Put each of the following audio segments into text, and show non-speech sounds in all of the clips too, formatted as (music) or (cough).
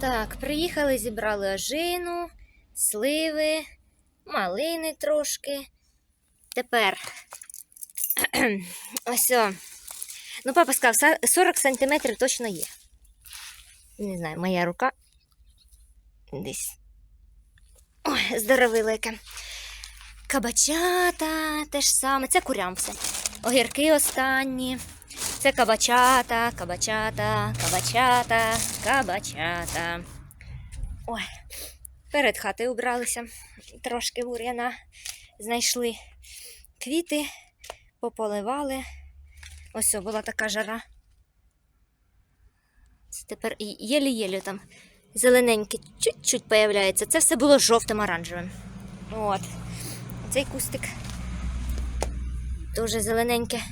Так, приїхали, зібрали ожину, сливи, малини трошки. Тепер (clears throat) ось. о. Ну, папа сказав, 40 сантиметрів точно є. Не знаю, моя рука десь. Ой, здоровилика. Кабачата те ж саме. Це курям все. Огірки останні. Це кабачата, кабачата, кабачата, кабачата. Ой, перед хати убралися. Трошки бур'яна. Знайшли квіти, пополивали. Ось о, була така жара. Це тепер єлі-єлі там зелененьке чуть-чуть появляється. Це все було жовтим оранжевим. От. Цей кустик дуже зелененьке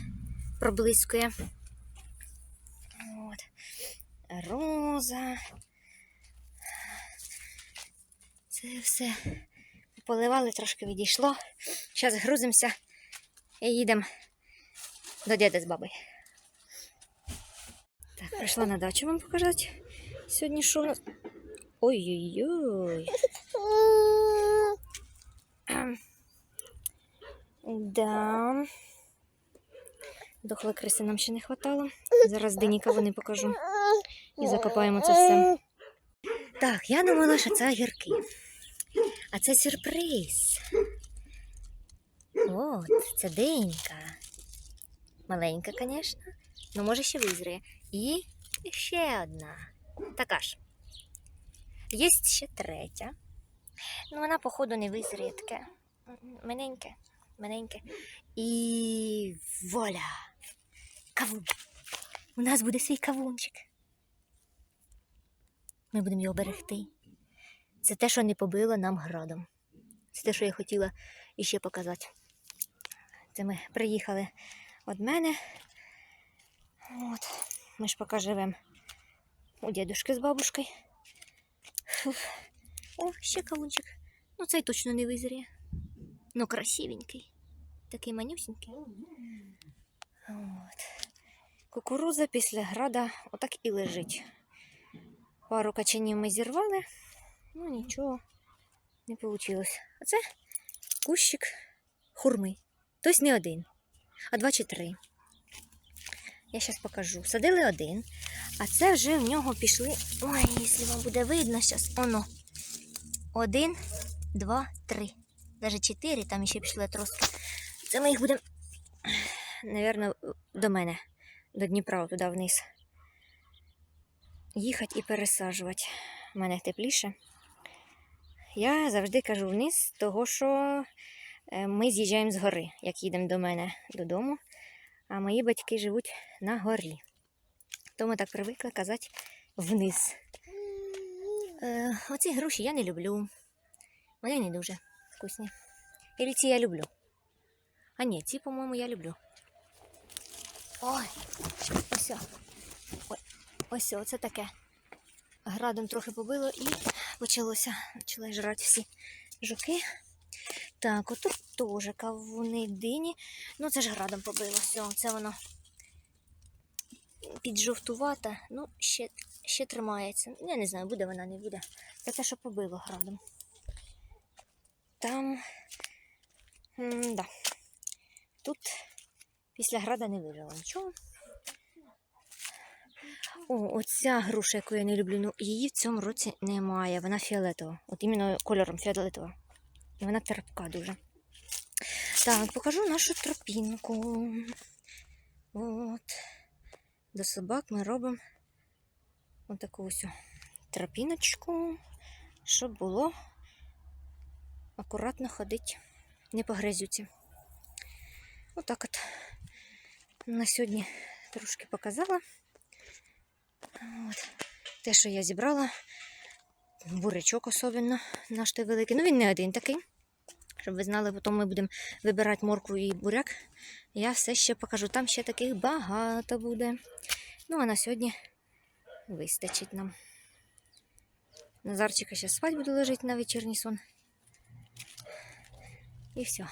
проблискує. От. Роза. Це все поливали, трошки відійшло. Зараз грузимося і їдемо до діда з бабою. Так, прийшла на дачу вам показати. Сьогодні що у нас. Ой-ой-ой. (laughs) Ем. Да. Дохли криси нам ще не хватало. Зараз диніка вони покажу. І закопаємо це все. Так, я думала, що це огірки. А це сюрприз. От, це денька. Маленька, звісно. Ну, може, ще визріє. І ще одна. Така ж. Є ще третя. Ну, вона, походу, не визріє таке. Маленьке, маленьке. І воля. Кавун. У нас буде свій кавунчик. Ми будемо його берегти. Це те, що не побило нам градом. Це те, що я хотіла іще показати. Це ми приїхали від мене. От. Ми ж поки живемо у дідушки з бабушкою. О, ще кавунчик. Ну, цей точно не визріє. Ну, красивенький. Такий манюсенький. От. Кукуруза після града отак і лежить. Пару качанів ми зірвали, ну нічого не вийшло. А це кущик хурми. Тобто не один, а два чи три. Я зараз покажу. Садили один, а це вже в нього пішли. Ой, якщо вам буде видно, зараз оно. Один, два, три. Навіть чотири, там ще пішли троски. Це ми їх будемо, напевно, до мене, до Дніпра, туди вниз. Їхати і пересаджувати. У мене тепліше. Я завжди кажу вниз, того що е, ми з'їжджаємо з гори, як їдемо до мене додому. А мої батьки живуть на горі. Тому так привикли казати вниз. Е, оці груші я не люблю. Вони не дуже вкусні. Ілі ці я люблю. А ні, ці, по-моєму, я люблю. Ой, ось. Ой, ось о, це таке. Градом трохи побило і почалося. Почали жрати всі жуки. Так, отут теж кавуни дині. Ну, це ж градом побило. Все, це воно піджовтувата. Ну, ще, ще тримається. Я не знаю, буде вона, не буде. Це те, що побило градом. Там. М, да. Тут після града не вижило нічого. О, оця груша, яку я не люблю, ну її в цьому році немає. Вона фіолетова. От іменно кольором фіолетова. І вона терпка дуже. Так, покажу нашу тропінку. От. До собак ми робимо отаку ось тропіночку, щоб було акуратно ходити, не по. Отак от на сьогодні трошки показала. От. Те, що я зібрала, бурячок особливо наш той великий. Ну, він не один такий. Щоб ви знали, потім ми будемо вибирати моркву і буряк. Я все ще покажу. Там ще таких багато буде. Ну, а на сьогодні вистачить нам. Назарчика зараз спать буде лежати на вечірній сон. І все.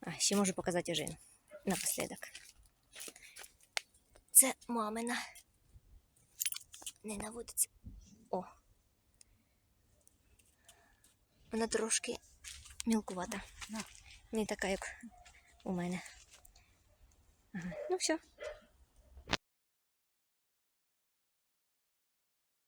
А, ще можу показати ожину напослідок. Це мамина. не наводиться. О. Вона трошки мілкувата. Не така, як у мене. Ага. Ну все,